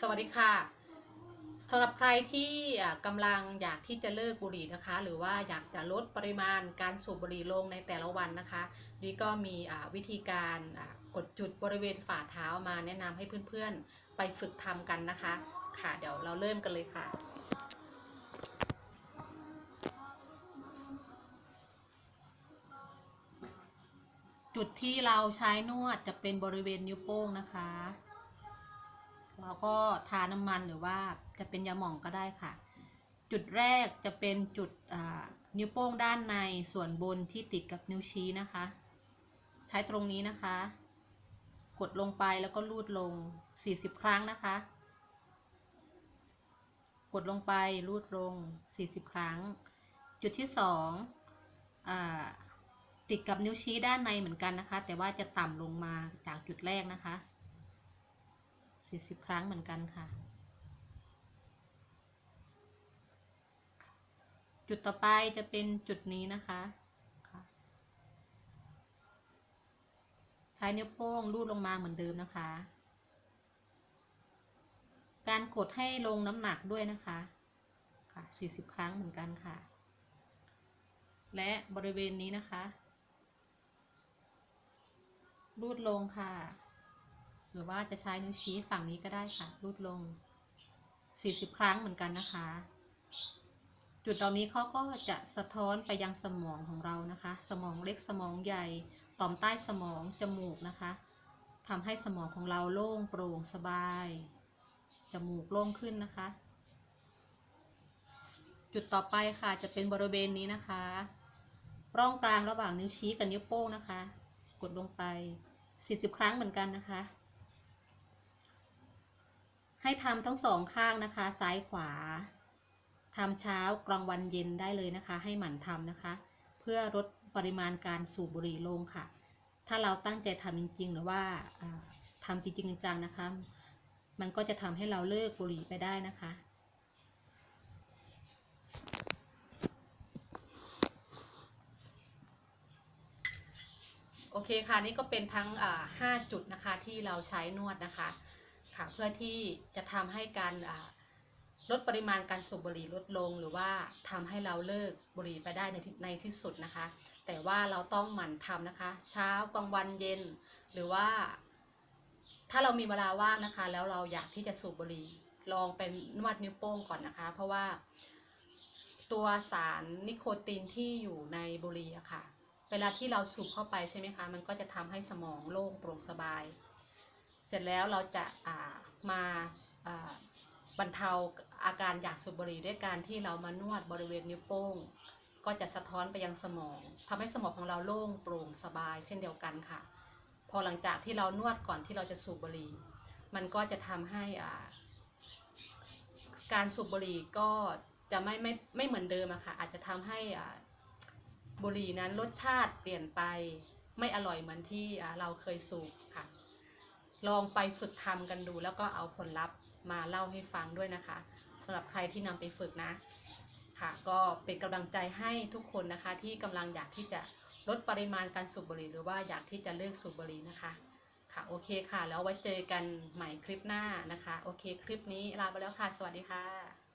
สวัสดีค่ะสำหรับใครที่กำลังอยากที่จะเลิกบุหรี่นะคะ หรือว่าอยากจะลดปริมาณการสูบบุหรี่ลงในแต่ละวันนะคะนี่ก็มีวิธีการกดจุดบริเวณฝ่าเท้ามาแนะนำให้เพื่อนๆไปฝึกทำกันนะคะ ค่ะเดี๋ยวเราเริ่มกันเลยค่ะจุดที่เราใช้นวดจะเป็นบริเวณนิ้วโป้งนะคะ เราก็ทาน้ำมันหรือว่าจะเป็นยาหม่องก็ได้ค่ะ จุดแรกจะเป็นจุดนิ้วโป้งด้านในส่วนบนที่ติดกับนิ้วชี้นะคะ ใช้ตรงนี้นะคะ กดลงไปแล้วก็ลูดลง 40 ครั้งนะคะ กดลงไปลูดลง 40 ครั้ง จุดที่สองอ่าติดกับนิ้วชี้ด้านในเหมือนกันนะคะ แต่ว่าจะต่ำลงมาจากจุดแรกนะคะ 40 ครั้งเหมือนกันค่ะ จุดต่อไปจะเป็นจุดนี้นะคะใช้นิ้วโป้งลูดลงมาเหมือนเดิมนะคะ การกดให้ลงน้ำหนักด้วยนะคะ ค่ะ 40 ครั้งเหมือนกันค่ะ และบริเวณนี้นะคะรูดลงค่ะ รือว่าจะใช้นิ้วชี้ฝั่งนี้ก็ได้ค่ะ รูดลง 40 ครั้งเหมือนกันนะคะ จุดเหล่านี้เขาก็จะสะท้อนไปยังสมองของเรานะคะ สมองเล็กสมองใหญ่ ต่อมใต้สมองจมูกนะคะทำให้สมองของเราโล่งโปร่งสบาย จมูกโล่งขึ้นนะคะ จุดต่อไปค่ะจะเป็นบริเวณนี้นะคะ ร่องกลางระหว่างนิ้วชี้กับนิ้วโป้งนะคะ กดลงไป 40 ครั้งเหมือนกันนะคะ ให้ทำทั้งสองข้างนะคะ ซ้ายขวาทำเช้ากลางวันเย็นได้เลยนะคะ ให้หมั่นทำนะคะ เพื่อลดปริมาณการสูบบุหรี่ลงค่ะ ถ้าเราตั้งใจทำจริง ๆ หรือว่าอ่าทำจริงๆจังๆนะคะ มันก็จะทำให้เราเลิกบุหรี่ไปได้นะคะโอเคค่ะนี่ก็เป็นทั้งอ่าห้าจุดนะคะที่เราใช้นวดนะคะ ค่ะ เพื่อที่จะทำให้การลดปริมาณการสูบบุหรี่ลดลง หรือว่าทำให้เราเลิกบุหรี่ไปได้ในที่ในที่สุดนะคะ แต่ว่าเราต้องหมั่นทำนะคะ เช้ากลางวันเย็น หรือว่า ถ้าเรามีเวลาว่างนะคะ แล้วเราอยากที่จะสูบบุหรี่ลองเป็นนวดนิ้วโป้งก่อนนะคะ เพราะว่า ตัวสารนิโคตินที่อยู่ในบุหรี่อะค่ะ เวลาที่เราสูบเข้าไปใช่ไหมคะ มันก็จะทำให้สมองโล่งโปร่งสบาย เสร็จแล้วเราจะามาบรรเทาอาการอยากสูบบุหรี่ด้วยการที่เรามานวดบริเวณนิ้วโป้ง ก็จะสะท้อนไปยังสมองทำให้สมองของเราโล่งโปร่งสบายเช่นเดียวกันค่ะ พอหลังจากที่เรานวดก่อนที่เราจะสูบบุหรี่ มันก็จะทำให้อ่าการสูบบุหรี่ก็จะไม่ไม่ไม่เหมือนเดิมอะค่ะ อาจจะทำให้อ่าบุหรี่นั้นรสชาติเปลี่ยนไปไม่อร่อยเหมือนที่เราเคยสูบค่ะ ลองไปฝึกทำกันดู แล้วก็เอาผลลัพธ์มาเล่าให้ฟังด้วยนะคะสำหรับใครที่นำไปฝึกนะค่ะ ก็เป็นกำลังใจให้ทุกคนนะคะที่กำลังอยากที่จะลดปริมาณการสูบบุหรี่ หรือว่าอยากที่จะเลิกสูบบุหรี่นะคะ ค่ะโอเคค่ะ แล้วไว้เจอกันใหม่คลิปหน้านะคะ โอเค คลิปนี้ลาไปแล้วค่ะ สวัสดีค่ะ